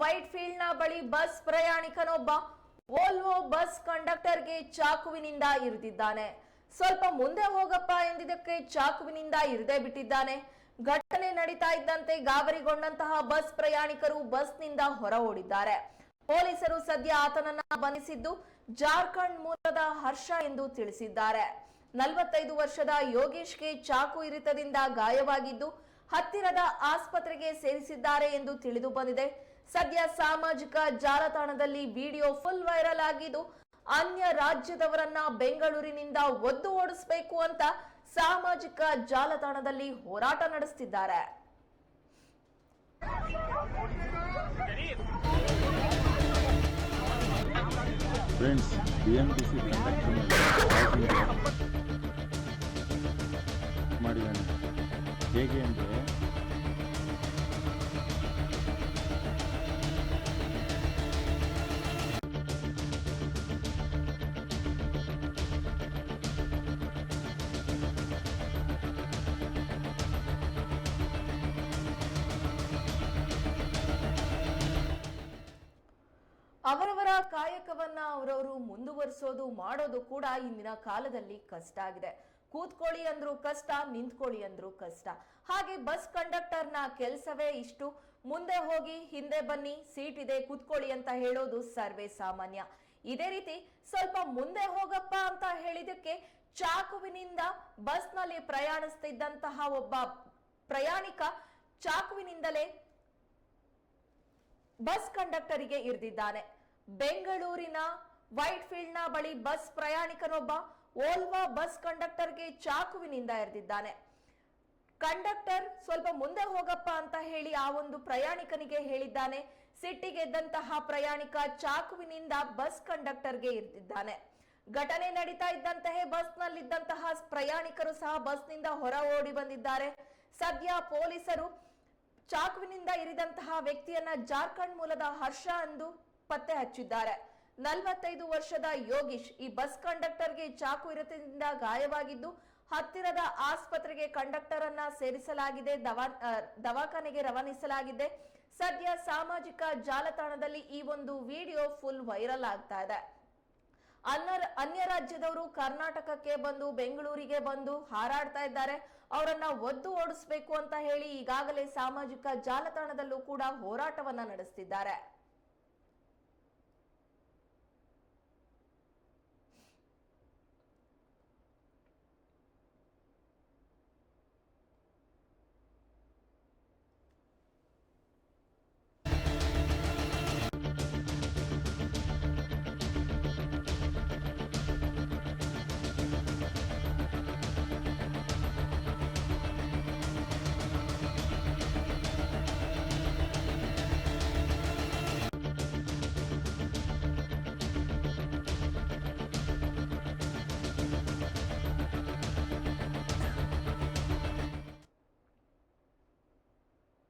White ಫೀಲ್ಡ್ನ ಬಳಿ bus ಪ್ರಯಾಣಿಕನೊಬ್ಬ ವೋಲ್ವೋ ಬಸ್ ಕಂಡಕ್ಟರ್ಗೆ ಚಾಕುವಿನಿಂದ ಇರಿದಿದ್ದಾನೆ. ಸ್ವಲ್ಪ ಮುಂದೆ ಹೋಗಪ್ಪ ಎಂದಿದ್ದಕ್ಕೆ ಚಾಕುವಿನಿಂದ ಇರದೇ ಬಿಟ್ಟಿದ್ದಾನೆ. ಘಟನೆ ನಡೀತಾ ಇದ್ದಂತೆ ಗಾಬರಿಗೊಂಡಂತಹ ಬಸ್ ಪ್ರಯಾಣಿಕರು ಬಸ್ನಿಂದ ಹೊರ ಓಡಿದ್ದಾರೆ ಪೊಲೀಸರು ಸದ್ಯ ಆತನನ್ನ ಬಂಧಿಸಿದ್ದು ಜಾರ್ಖಂಡ್ ಮೂಲದ ಹರ್ಷ ಎಂದು ತಿಳಿಸಿದ್ದಾರೆ. ನಲವತ್ತೈದು ವರ್ಷದ ಯೋಗೇಶ್ಗೆ ಚಾಕು ಇರಿತದಿಂದ ಗಾಯವಾಗಿದ್ದು ಹತ್ತಿರದ ಆಸ್ಪತ್ರೆಗೆ ಸೇರಿಸಿದ್ದಾರೆ ಎಂದು ತಿಳಿದು ಬಂದಿದೆ. ಸದ್ಯ ಸಾಮಾಜಿಕ ಜಾಲತಾಣದಲ್ಲಿ ವಿಡಿಯೋ ಫುಲ್ ವೈರಲ್ ಆಗಿದ್ದು, ಅನ್ಯ ರಾಜ್ಯದವರನ್ನ ಬೆಂಗಳೂರಿನಿಂದ ಒದ್ದು ಓಡಿಸಬೇಕು ಅಂತ ಸಾಮಾಜಿಕ ಜಾಲತಾಣದಲ್ಲಿ ಹೋರಾಟ ನಡೆಸುತ್ತಿದ್ದಾರೆ ಮಾಡಿದ್ದಾನೆ ಹೇಗೆ ಅಂದರೆ ಅವರವರ ಕಾಯಕವನ್ನ ಅವರವರು ಮುಂದುವರಿಸೋದು ಮಾಡೋದು ಕೂಡ ಇಂದಿನ ಕಾಲದಲ್ಲಿ ಕಷ್ಟ ಆಗಿದೆ. ಕೂತ್ಕೊಳ್ಳಿ ಅಂದ್ರು ಕಷ್ಟ, ನಿಂತ್ಕೊಳ್ಳಿ ಅಂದ್ರು ಕಷ್ಟ. ಹಾಗೆ ಬಸ್ ಕಂಡಕ್ಟರ್ನ ಕೆಲಸವೇ ಇಷ್ಟು. ಮುಂದೆ ಹೋಗಿ, ಹಿಂದೆ ಬನ್ನಿ, ಸೀಟ್ ಇದೆ, ಕೂತ್ಕೊಳ್ಳಿ ಅಂತ ಹೇಳೋದು ಸರ್ವೇ ಸಾಮಾನ್ಯ. ಇದೇ ರೀತಿ ಸ್ವಲ್ಪ ಮುಂದೆ ಹೋಗಪ್ಪ ಅಂತ ಹೇಳಿದಕ್ಕೆ ಚಾಕುವಿನಿಂದ ಬಸ್ನಲ್ಲಿ ಪ್ರಯಾಣಿಸ್ತಿದ್ದಂತಹ ಒಬ್ಬ ಪ್ರಯಾಣಿಕ ಚಾಕುವಿನಿಂದಲೇ ಬಸ್ ಕಂಡಕ್ಟರಿಗೆ ಇರಿದಿದ್ದಾನೆ. ಬೆಂಗಳೂರಿನ ವೈಟ್ ಫೀಲ್ಡ್ನ ಬಳಿ ಬಸ್ ಪ್ರಯಾಣಿಕನೊಬ್ಬ ಓಲ್ವಾ ಬಸ್ ಕಂಡಕ್ಟರ್ಗೆ ಚಾಕುವಿನಿಂದ ಎರೆದಿದ್ದಾನೆ. ಕಂಡಕ್ಟರ್ ಸ್ವಲ್ಪ ಮುಂದೆ ಹೋಗಪ್ಪ ಅಂತ ಹೇಳಿ ಆ ಒಂದು ಪ್ರಯಾಣಿಕನಿಗೆ ಹೇಳಿದ್ದಾನೆ. ಸಿಟ್ಟಿಗೆದ್ದಂತಹ ಪ್ರಯಾಣಿಕ ಚಾಕುವಿನಿಂದ ಬಸ್ ಕಂಡಕ್ಟರ್ಗೆ ಇರಿದಿದ್ದಾನೆ. ಘಟನೆ ನಡೀತಾ ಇದ್ದಂತಹ ಬಸ್ನಲ್ಲಿದ್ದಂತಹ ಪ್ರಯಾಣಿಕರು ಸಹ ಬಸ್ನಿಂದ ಹೊರ ಓಡಿ ಬಂದಿದ್ದಾರೆ. ಸದ್ಯ ಪೊಲೀಸರು ಚಾಕುವಿನಿಂದ ಇರಿದಂತಹ ವ್ಯಕ್ತಿಯನ್ನ ಜಾರ್ಖಂಡ್ ಮೂಲದ ಹರ್ಷ ಎಂದು ಪತ್ತೆ ಹಚ್ಚಿದ್ದಾರೆ. ನಲವತ್ತೈದು ವರ್ಷದ ಯೋಗೀಶ್ ಈ ಬಸ್ ಕಂಡಕ್ಟರ್ಗೆ ಚಾಕು ಇರತದಿಂದ ಗಾಯವಾಗಿದ್ದು, ಹತ್ತಿರದ ಆಸ್ಪತ್ರೆಗೆ ಕಂಡಕ್ಟರ್ ಅನ್ನ ಸೇರಿಸಲಾಗಿದೆ, ದವಾ ದವಾಖಾನೆಗೆ ರವಾನಿಸಲಾಗಿದೆ. ಸದ್ಯ ಸಾಮಾಜಿಕ ಜಾಲತಾಣದಲ್ಲಿ ಈ ಒಂದು ವಿಡಿಯೋ ಫುಲ್ ವೈರಲ್ ಆಗ್ತಾ ಇದೆ. ಅನ್ಯ ಅನ್ಯ ರಾಜ್ಯದವರು ಕರ್ನಾಟಕಕ್ಕೆ ಬಂದು, ಬೆಂಗಳೂರಿಗೆ ಬಂದು ಹಾರಾಡ್ತಾ ಇದ್ದಾರೆ. ಅವರನ್ನ ಒದ್ದು ಓಡಿಸ್ಬೇಕು ಅಂತ ಹೇಳಿ ಈಗಾಗಲೇ ಸಾಮಾಜಿಕ ಜಾಲತಾಣದಲ್ಲೂ ಕೂಡ ಹೋರಾಟವನ್ನ ನಡೆಸ್ತಿದ್ದಾರೆ.